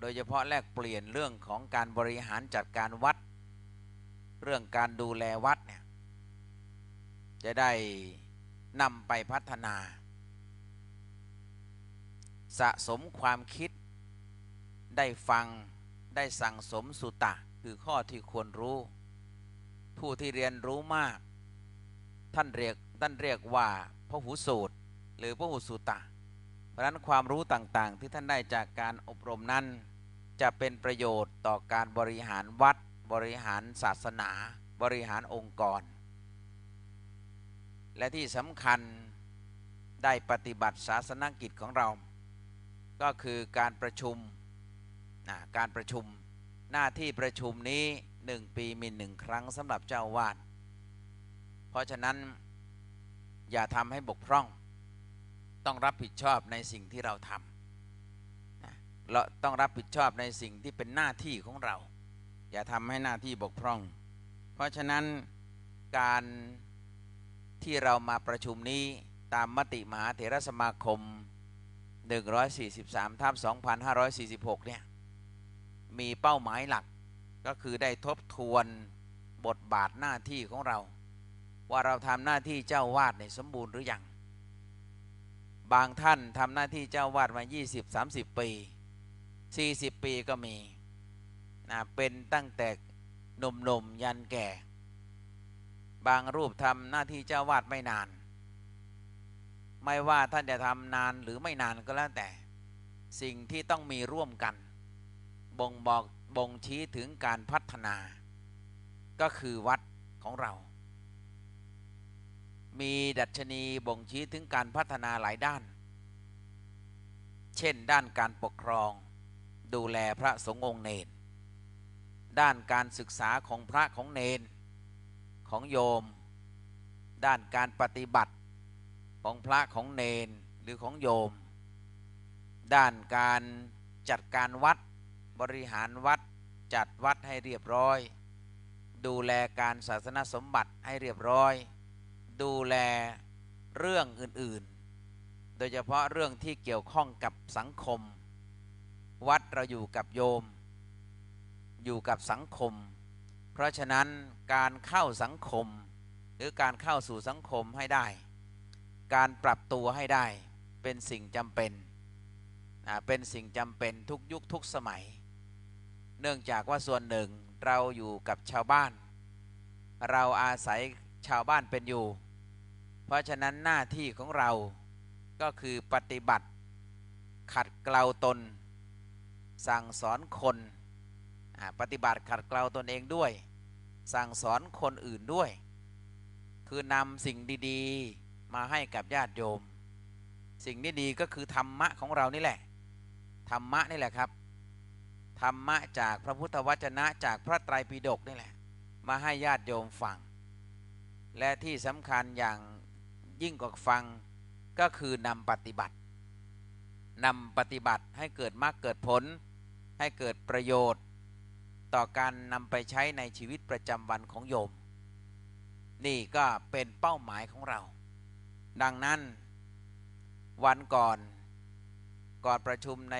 โดยเฉพาะแลกเปลี่ยนเรื่องของการบริหารจัดการวัด เรื่องการดูแลวัดเนี่ยจะได้นำไปพัฒนา สะสมความคิดได้ฟังได้สั่งสมสุตะ คือข้อที่ควรรู้ ผู้ที่เรียนรู้มาก ท่านเรียกท่านเรียกว่าพระหูสูตร หรือพระหูสุตะ เพราะนั้นความรู้ต่างๆ ที่ท่านได้จากการอบรมนั้น จะเป็นประโยชน์ต่อการบริหารวัด บริหารศาสนา บริหารองค์กร และที่สำคัญได้ปฏิบัติศาสนกิจของเรา ก็คือการประชุมนะการประชุมหน้าที่ประชุมนี้หนึ่งปีมีหนึ่งครั้งสำหรับเจ้าวาด เพราะฉะนั้นอย่าทำให้บกพร่อง ต้องรับผิดชอบในสิ่งที่เราทำนะเราต้องรับผิดชอบในสิ่งที่เป็นหน้าที่ของเรา อย่าทำให้หน้าที่บกพร่อง เพราะฉะนั้นการที่เรามาประชุมนี้ตามมติมหาเถรสมาคม 143ทับ2546 เนี่ย มีเป้าหมายหลักก็คือได้ทบทวนบทบาทหน้าที่ของเรา ว่าเราทำหน้าที่เจ้าวาดในสมบูรณ์หรือยัง บางท่านทำหน้าที่เจ้าวาดมา 20-30 ปี 40 ปีก็มีนะเป็นตั้งแต่หนุ่มๆยันแก่ บางรูปทำหน้าที่เจ้าวาดไม่นาน ไม่ว่าท่านจะทำนานหรือไม่นานก็แล้วแต่ สิ่งที่ต้องมีร่วมกัน บ่งบอกบ่งชี้ถึงการพัฒนา ก็คือวัดของเรา มีดัชนีบ่งชี้ถึงการพัฒนาหลายด้าน เช่น ด้านการปกครอง ดูแลพระสงฆ์องค์เนน ด้านการศึกษาของพระของเนน ของโยม ด้านการปฏิบัติของพระของเนนหรือของโยม ด้านการจัดการวัดบริหารวัดจัดวัดให้เรียบร้อย ดูแลการศาสนสมบัติให้เรียบร้อย ดูแลเรื่องอื่นๆ โดยเฉพาะเรื่องที่เกี่ยวข้องกับสังคม วัดเราอยู่กับโยม อยู่กับสังคม เพราะฉะนั้นการเข้าสังคม หรือการเข้าสู่สังคมให้ได้ การปรับตัวให้ได้เป็นสิ่งจำเป็นเป็นสิ่งจำเป็นทุกยุคทุกสมัย เนื่องจากว่าส่วนหนึ่งเราอยู่กับชาวบ้าน เราอาศัยชาวบ้านเป็นอยู่ เพราะฉะนั้นหน้าที่ของเราก็คือปฏิบัติ ขัดเกลาตน สั่งสอนคนปฏิบัติขัดเกลาตนเองด้วย สั่งสอนคนอื่นด้วย คือนำสิ่งดีๆ มาให้กับญาติโยม สิ่งที่ดีก็คือธรรมะของเรานี่แหละธรรมะนี่แหละครับธรรมะจากพระพุทธวจนะจากพระไตรปิฎกนี่แหละ มาให้ญาติโยมฟัง และที่สำคัญอย่าง ยิ่งกว่าฟังก็คือนำปฏิบัตินำปฏิบัติให้เกิดมรรคเกิดผล ให้เกิดประโยชน์ ต่อการนำไปใช้ในชีวิตประจำวันของโยม นี่ก็เป็นเป้าหมายของเรา ดังนั้นวันก่อนก่อนประชุมใน